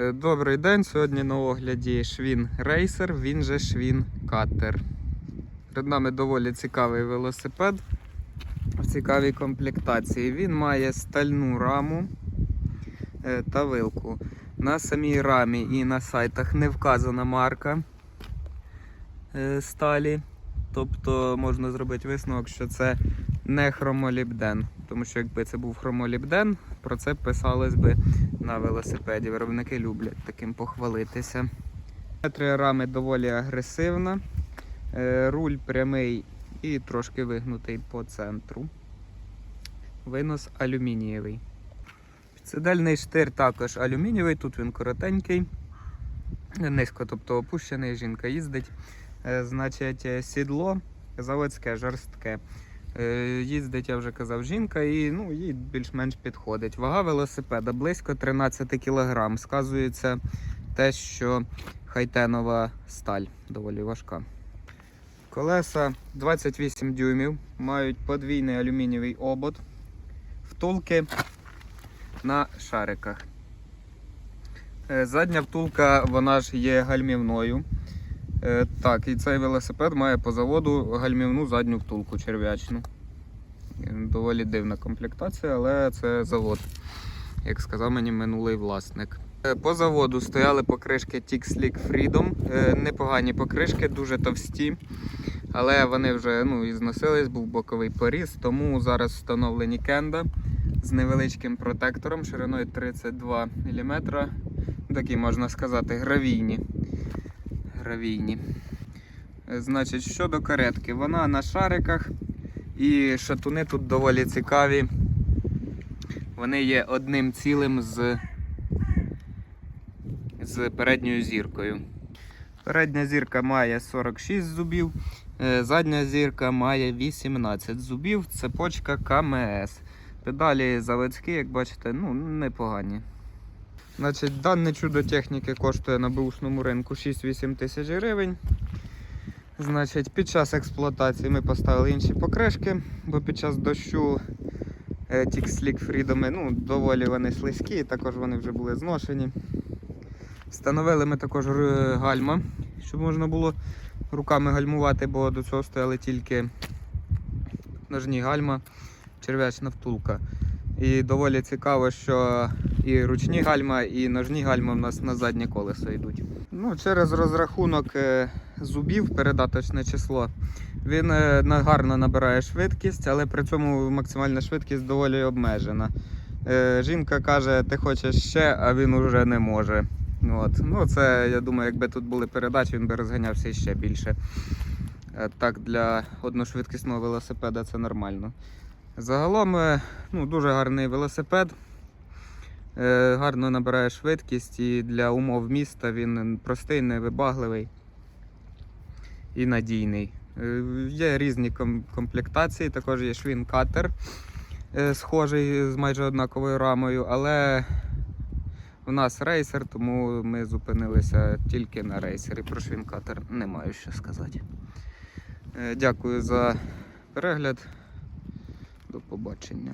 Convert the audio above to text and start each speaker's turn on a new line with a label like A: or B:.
A: Е, Добрий день. Сьогодні на огляді Швін Рейсер, він же Швін Каттер. Перед нами доволі цікавий велосипед в цікавій комплектації. Він має стальну раму е, та вилку. На самій рамі і на сайтах не вказана марка е, сталі. Тобто можна зробити висновок, що це не хромолібден. Тому що якби це був хромолібден, про це писалось би на велосипеді. Виробники люблять таким похвалитися. Геометрія рами доволі агресивна. Е, Руль прямий і трошки вигнутий по центру. Винос алюмінієвий. Підсидельний штир також алюмінієвий, тут він коротенький, низько, тобто опущений, жінка їздить. Е, Значить, е, сідло заводське, жорстке. Е, Їздить, я вже казав, жінка, і ну, їй більш-менш підходить. Вага велосипеда близько 13 кг. Сказується те, що хайтенова сталь доволі важка. Колеса 28 дюймів, мають подвійний алюмінієвий обод, втулки на шариках. Задня втулка вона ж є гальмівною. Е, Так, і цей велосипед має по заводу гальмівну задню втулку черв'ячну. Доволі дивна комплектація, але це завод, як сказав мені минулий власник. Е, По заводу стояли покришки Tix-Leak Freedom. Е, Непогані покришки, дуже товсті. Але вони вже ну, і зносились, був боковий поріз, тому зараз встановлені кенда з невеличким протектором шириною 32 мм. Такі, можна сказати, гравійні. Гравійні. Значить, щодо каретки, вона на шариках і шатуни тут доволі цікаві. Вони є одним цілим з, з передньою зіркою. Передня зірка має 46 зубів, е, задня зірка має 18 зубів, цепочка КМС. Педалі заводські, як бачите, ну, непогані. Значить, Дане чудо техніки коштує на бушному ринку 6-8 тисяч гривень. Значить, під час експлуатації ми поставили інші покришки, бо під час дощу е, Tix-Leak Freedom, ну, доволі вони слизькі, також вони вже були зношені. Встановили ми також гальма, щоб можна було руками гальмувати, бо до цього стояли тільки ножні гальма, черв'ячна втулка. І доволі цікаво, що і ручні гальма, і ножні гальма в нас на заднє колесо йдуть. Ну, через розрахунок е, зубів, передаточне число, він е, гарно набирає швидкість, але при цьому максимальна швидкість доволі обмежена. Е, Жінка каже, ти хочеш ще, а він уже не може. От. Ну, це, я думаю, якби тут були передачі, він би розганявся ще більше. Так, для одношвидкісного велосипеда це нормально. Загалом ну, дуже гарний велосипед. Е, Гарно набирає швидкість і для умов міста він простий, невибагливий і надійний. Е, Є різні комплектації, також є швін-катер, е, схожий з майже однаковою рамою, але у нас рейсер, тому ми зупинилися тільки на рейсері. Про швін-катер не маю що сказати. Дякую за перегляд. До побачення.